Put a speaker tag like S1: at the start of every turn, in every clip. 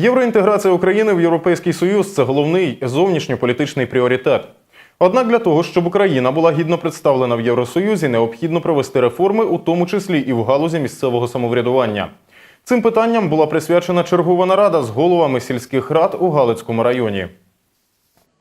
S1: Євроінтеграція України в Європейський Союз це головний зовнішньополітичний пріоритет. Однак для того, щоб Україна була гідно представлена в Євросоюзі, необхідно провести реформи, у тому числі і в галузі місцевого самоврядування. Цим питанням була присвячена чергова нарада з головами сільських рад у Галицькому районі.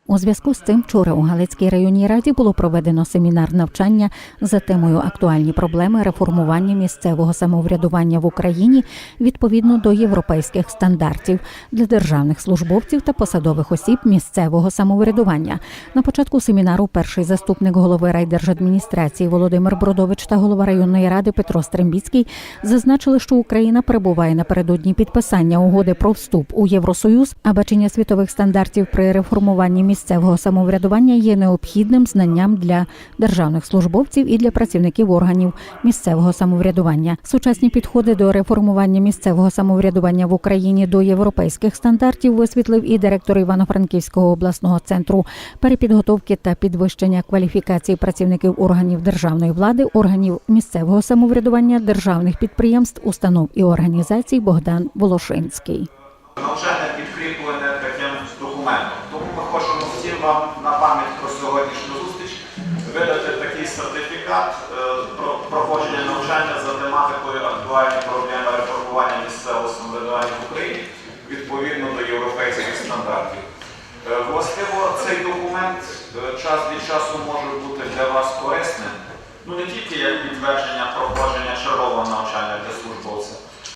S2: У зв'язку з цим вчора у Галицькій районній раді було проведено семінар навчання за темою актуальні проблеми реформування місцевого самоврядування в Україні відповідно до європейських стандартів для державних службовців та посадових осіб місцевого самоврядування. На початку семінару перший заступник голови райдержадміністрації Володимир Бродович та голова районної ради Петро Стрембіцький зазначили, що Україна перебуває напередодні підписання угоди про вступ у Євросоюз, а бачення світових стандартів при реформуванні місцевого самоврядування є необхідним знанням для державних службовців і для працівників органів місцевого самоврядування. Сучасні підходи до реформування місцевого самоврядування в Україні до європейських стандартів висвітлив і директор Івано-Франківського обласного центру перепідготовки та підвищення кваліфікації працівників органів державної влади, органів місцевого самоврядування, державних підприємств, установ і організацій Богдан Волошинський.
S3: Документом. Тому ми хочемо всім вам на пам'ять про сьогоднішню зустріч видати такий сертифікат е, про проходження навчання за тематикою актуальні проблеми реформування місцевого самоврядування в Україні відповідно до європейських стандартів. Е, Властиво, цей документ е, час від часу може бути для вас корисним, ну не тільки як підтвердження проходження чергового навчання